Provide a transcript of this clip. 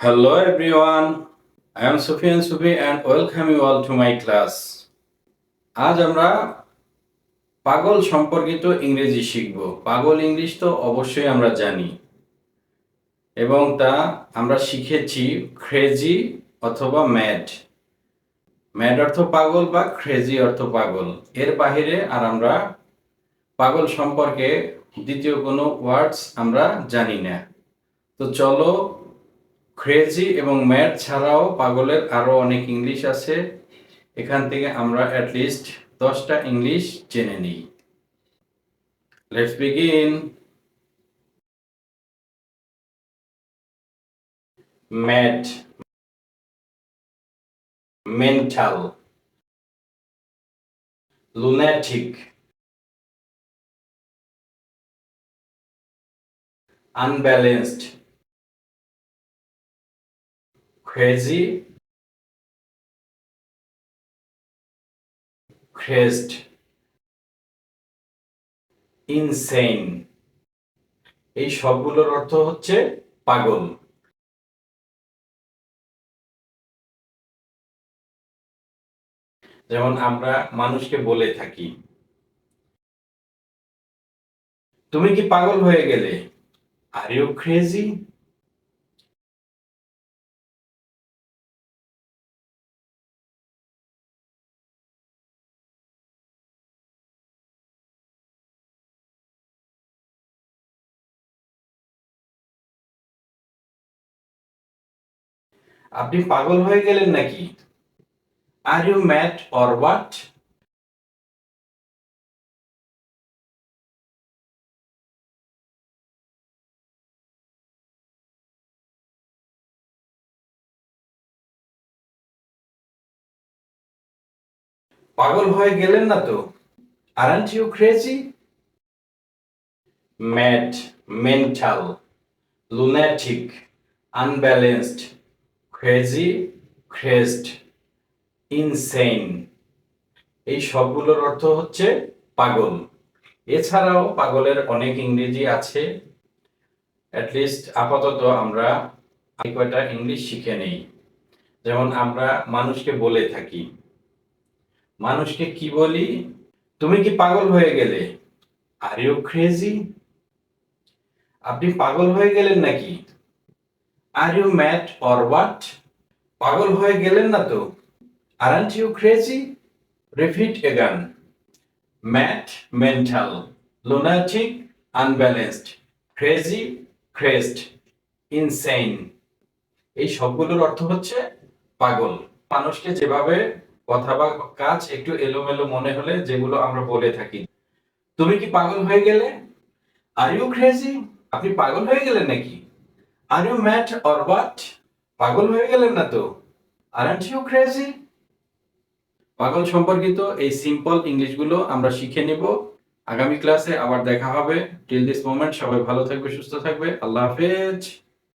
Hello everyone, I am Sufyan Sufi and welcome you all to my class. আজ আমরা পাগল সম্পর্কিত ইংরেজি শিখব। পাগল ইংলিশ তো অবশ্যই আমরা জানি। এবং তা আমরা শিখেছি ক্রেজি অথবা ম্যাড ম্যাড অর্থ পাগল বা ক্রেজি অর্থ পাগল। এর বাহিরে আর আমরা পাগল সম্পর্কে দ্বিতীয় কোনো ওয়ার্ডস আমরা জানি না। তো চলো ক্রেজি এবং ম্যাড ছাড়াও পাগলের আরও অনেক ইংলিশ আছে। এখান থেকে আমরা অ্যাটলিস্ট দশটা ইংলিশ জেনে নিই। Let's begin mad mental lunatic. Unbalanced. Crazy. Crazed. Insane. এই সবগুলোর অর্থ হচ্ছে পাগল। যেমন আমরা মানুষকে বলে থাকি। তুমি কি পাগল হয়ে গেলে? আর ইউ ক্রেজি আপনি পাগল হয়ে গেলেন নাকি? Are you mad or what পাগল হয়ে গেলেন না তো? Aren't you crazy mad mental lunatic, unbalanced crazy, crazed, insane. এই সবগুলোর অর্থ হচ্ছে পাগল। এছাড়াও পাগলের অনেক ইংরেজি আছে। অ্যাটলিস্ট আপাতত আমরা কয়টা ইংলিশ শিখে নেই। যেমন আমরা মানুষকে বলে থাকি। মানুষকে কি বলি? তুমি কি পাগল হয়ে গেলে? আর ইউ ক্রেজি আপনি পাগল হয়ে গেলেন নাকি? Are you mad or what পাগল হয়ে গেলেন না তো? Aren't you crazy repeat again mad mental lunatic unbalanced crazy crazed insane এই সবগুলোর অর্থ হচ্ছে পাগল। মানুষকে যেভাবে কথা বা কাজ একটু এলোমেলো মনে হলে যেগুলো আমরা বলে থাকি। তুমি কি পাগল হয়ে গেলে? আর ইউ ক্রেজি আপনি পাগল হয়ে গেলেন নাকি? Are you mad or what পাগল হয়ে গেলেন না তো? আরান্ট ইউ ক্রেজি পাগল সম্পর্কিত এই সিম্পল ইংলিশগুলো আমরা শিখে নেব। আগামী ক্লাসে আবার দেখা হবে। টিল দিস মোমেন্ট সবাই ভালো থাকবে, সুস্থ থাকবে। আল্লাহ হাফেজ।